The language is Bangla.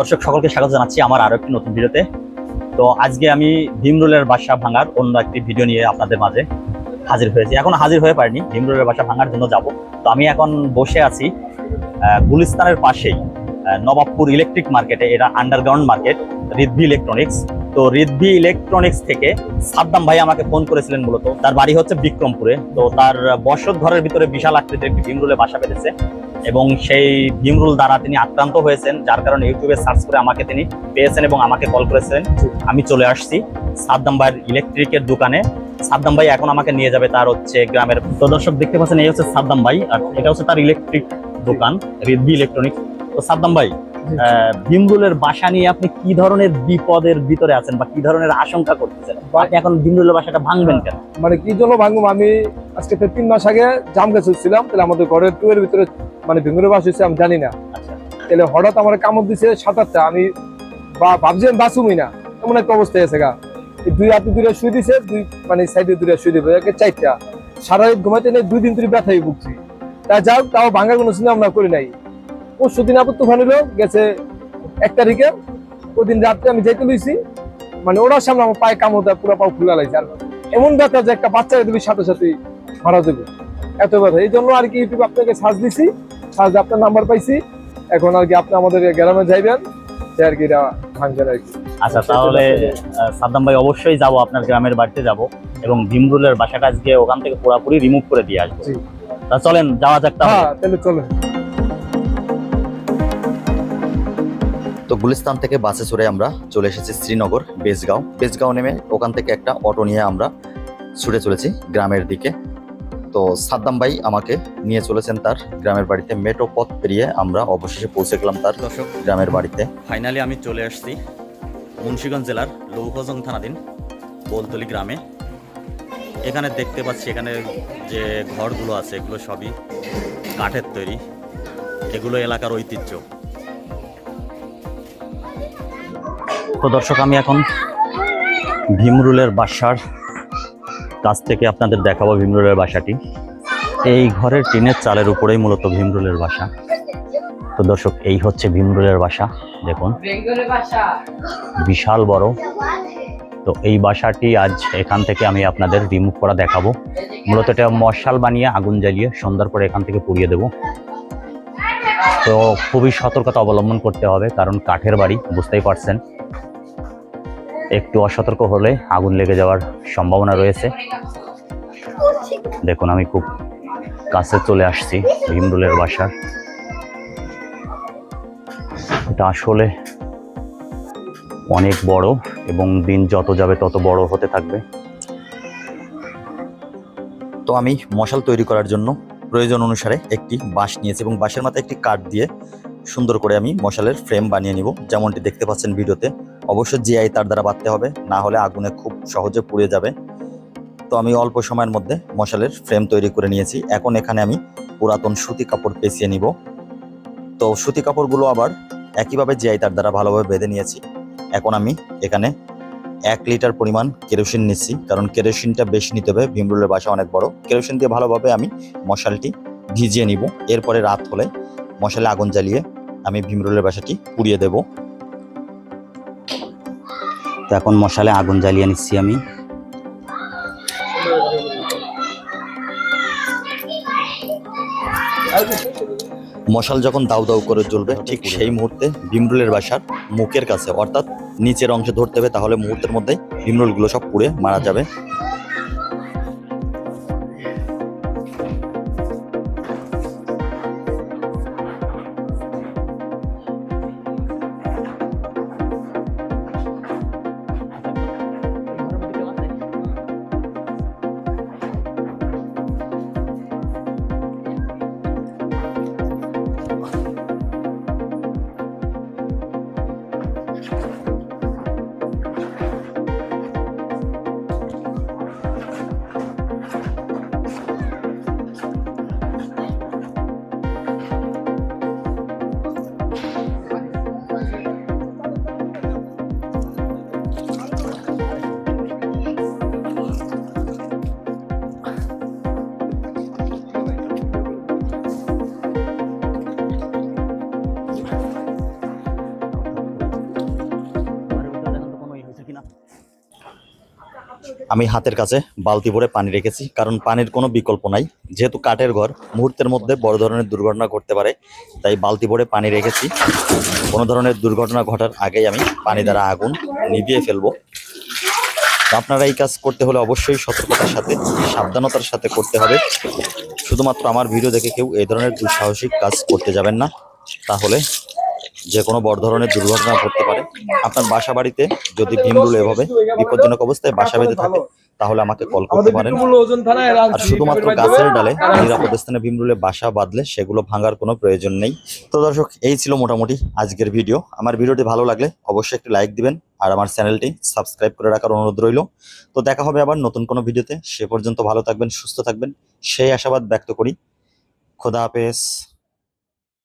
দর্শক সকলকে স্বাগত জানাচ্ছি আমার আরও একটি নতুন ভিডিওতে। তো আজকে আমি ভীমরুলের বাসা ভাঙার অন্য একটি ভিডিও নিয়ে আপনাদের মাঝে হাজির হয়েছি। এখন হাজির হয়ে পারিনি ভীমরুলের বাসা ভাঙার জন্য যাব। তো আমি এখন বসে আছি গুলিস্তানের পাশেই নবাবপুর ইলেকট্রিক মার্কেটে এটা আন্ডারগ্রাউন্ড মার্কেট রিদ্ভি ইলেকট্রনিক্স তো রিদ্ভি ইলেকট্রনিক্স থেকে সাদ্দাম ভাই আমাকে ফোন করেছিলেন মূলত। তার বাড়ি হচ্ছে বিক্রমপুরে। তো তার বসত ঘরের ভিতরে বিশাল আকৃতির একটি ভীমরুলে বাসা পেতেছে এবং সেই ভীমরুল দ্বারা তিনি আক্রান্ত হয়েছেন যার কারণে ইউটিউবে সার্চ করে আমাকে তিনি পেয়েছেন এবং আমাকে কল করেছেন। আমি চলে আসছি সাদ্দাম ভাইয়ের ইলেকট্রিকের দোকানে। সাদ্দাম ভাই এখন আমাকে নিয়ে যাবে তার হচ্ছে গ্রামের তো দর্শক দেখতে পাচ্ছেন এই হচ্ছে সাদ্দাম ভাই আর এটা হচ্ছে তার ইলেকট্রিক দোকান রিদ্বি ইলেকট্রনিক্স তো সাদ্দাম ভাই আহ, ভীমরুলের বাসা নিয়ে আপনি কি ধরনের বিপদের ভিতরে আছেন বা কি ধরনের আশঙ্কা করতেছেন? আপনি এখন ভীমরুলের বাসাটা ভাঙবেন কেন? মানে কি জন্য ভাঙবো? আমি আজকে তিন মাস আগে জাম গাছ ছিলাম তাহলে আমাদের ঘরের টুয়ের ভিতরে মানে ভেঙে বাস হয়েছে আমি জানি না। আচ্ছা। তাহলে হঠাৎ আমার কামড় দিছে সাত আটটা আমি বা- ভাবছি আমি বাঁচুমি না। এমন একটা অবস্থায় আছে গা। দুই হাতে দুইটা শুয়ে দিছে দুই মানে সাইডে দুইটা শুয়ে দিবে চারটা। সারা রাত ঘুমাইতে নেই দুই দিন ধরে ব্যথাই ভুগছি। তা যাও তাও ভাঙার কোনো চিন্তা আমরা করি নাই। পরশু দিন আবার তুফান হলো গেছে এক তারিখে। ওই দিন রাত্রে আমি যেতে লইছি। মানে ওরার সামনে আমার পায়ে কামড়টা পুরো পাও ফুলা লাগছে। আর এমন ব্যথা যে একটা বাচ্চা তুমি সাথে সাথে মারা যাবে। এত ব্যথা। এই জন্য আর কি ইউটিউব আপনাকে সাজ দিছি। সার্চ আপনার নাম্বার পাইছি। এখন আর কি আপনি আমাদের গ্রামে যাইবেন। সে আর কি এটা ভাঙবেন আর কি। আচ্ছা তাহলে সাদ্দাম ভাই অবশ্যই যাব। আপনার গ্রামের বাড়িতে যাব। এবং ভীমরুলের বাসাটা আজকে ওখান থেকে পুরোপুরি রিমুভ করে দিয়ে আসব। তা চলেন যাওয়া যাক তাহলে। হ্যাঁ তাহলে চলেন। তো গুলিস্তান থেকে বাসে চড়ে আমরা চলে এসেছি শ্রীনগর বেসগাঁও বেসগাঁও নেমে ওখান থেকে একটা অটো নিয়ে আমরা ছুটে চলেছি গ্রামের দিকে। তো সাদ্দাম ভাই আমাকে নিয়ে চলেছেন তার গ্রামের বাড়িতে। মেট্রো পথ পেরিয়ে আমরা অবশেষে পৌঁছে গেলাম তার দর্শক গ্রামের বাড়িতে। ফাইনালি আমি চলে আসছি মুন্সীগঞ্জ জেলার লৌহজং থানাধীন বোলতলি গ্রামে। এখানে দেখতে পাচ্ছি এখানে যে ঘরগুলো আছে এগুলো সবই কাঠের তৈরি। এগুলো এলাকার ঐতিহ্য। তো দর্শক, আমি এখন ভীমরুলের বাসার কাছ থেকে আপনাদের দেখাবো ভীমরুলের বাসাটি। এই ঘরের টিনের চালের উপরেই মূলত ভীমরুলের বাসা। তো দর্শক, এই হচ্ছে ভীমরুলের বাসা, দেখুন। বিশাল বড়। তো এই বাসাটি আজ এখান থেকে আমি আপনাদের রিমুভ করা দেখাবো। মূলত এটা মশাল বানিয়ে আগুন জ্বালিয়ে সন্ধ্যার পরে এখান থেকে পুড়িয়ে দেব। তো খুবই সতর্কতা অবলম্বন করতে হবে, কারণ কাঠের বাড়ি, বুঝতেই পারছেন। একটু অসতর্ক হলে আগুন লেগে যাওয়ার সম্ভাবনা রয়েছে। দেখুন, আমি খুব কাছে চলে আসছি, ভীমরুলের বাসার এটা আসলে অনেক বড় এবং দিন যত যাবে তত বড় হতে থাকবে। তো আমি মশাল তৈরি করার জন্য প্রয়োজন অনুসারে একটি বাঁশ নিয়েছি এবং বাঁশের মাথায় একটি কাঠ দিয়ে সুন্দর করে আমি মশালের ফ্রেম বানিয়ে নিব। যেমনটি দেখতে পাচ্ছেন ভিডিওতে অবশ্যই জিআই তার দ্বারা বাঁধতে হবে, না হলে আগুনে খুব সহজে পুড়ে যাবে। তো আমি অল্প সময়ের মধ্যে মশালের ফ্রেম তৈরি করে নিয়েছি। এখন এখানে আমি পুরাতন সুতি কাপড় পেঁচিয়ে নিব। তো সুতি কাপড়গুলো আবার একইভাবে জিআই তার দ্বারা ভালোভাবে বেঁধে নিয়েছি। এখন আমি এখানে এক লিটার পরিমাণ কেরোসিন নিচ্ছি, কারণ কেরোসিনটা বেশি নিতে হবে। ভীমরুলের বাসা অনেক বড়। কেরোসিন দিয়ে ভালোভাবে আমি মশালটি ভিজিয়ে নিব। এরপরে রাত হলে মশালে আগুন জ্বালিয়ে আমি ভীমরুলের বাসাটি পুড়িয়ে দেব। তো এখন মশালে আগুন জ্বালিয়ে নিচ্ছি আমি। মশাল যখন দাউ দাউ করে জ্বলবে ঠিক সেই মুহূর্তে ভীমরুলের বাসার মুখের কাছে অর্থাৎ নিচের অংশে ধরতে হবে তাহলে মুহূর্তের মধ্যে ভীমরুলগুলো সব পুড়ে মারা যাবে। আমি হাতের কাছে বালতি ভরে পানি রেখেছি, কারণ পানির কোনো বিকল্প নাই। যেহেতু কাঠের ঘর, মুহূর্তের মধ্যে বড় ধরনের দুর্ঘটনা ঘটতে পারে, তাই বালতি ভরে পানি রেখেছি। কোনো ধরনের দুর্ঘটনা ঘটার আগেই আমি পানি দ্বারা আগুন নিভিয়ে ফেলব। আপনারা এই কাজ করতে হলে অবশ্যই সতর্কতার সাথে, সাবধানতার সাথে করতে হবে। শুধুমাত্র আমার ভিডিও দেখে কেউ এই ধরনের দুঃসাহসিক কাজ করতে যাবেন না। তাহলে যে কোনো বড় ধরনের দুর্ঘটনা ঘটতে পারে আপনার বাসা বাড়িতে যদি ভীমরুল এভাবে বিপজ্জনক অবস্থায় বাসা বেঁধে থাকে তাহলে আমাকে কল করতে পারেন। আর শুধুমাত্র গাছের ডালে নিরাপদ স্থানে ভীমরুলে বাসা বাঁধলে সেগুলো ভাঙার কোনো প্রয়োজন নেই। তো দর্শক এই ছিল মোটামুটি আজকের ভিডিও। আমার ভিডিওটি ভালো লাগলে অবশ্যই একটি লাইক দিবেন আর আমার চ্যানেলটি সাবস্ক্রাইব করে রাখার অনুরোধ রইল। তো দেখা হবে আবার নতুন কোনো ভিডিওতে। সে পর্যন্ত ভালো থাকবেন সুস্থ থাকবেন। সেই আশাবাদ ব্যক্ত করি। খোদা হাফেজ।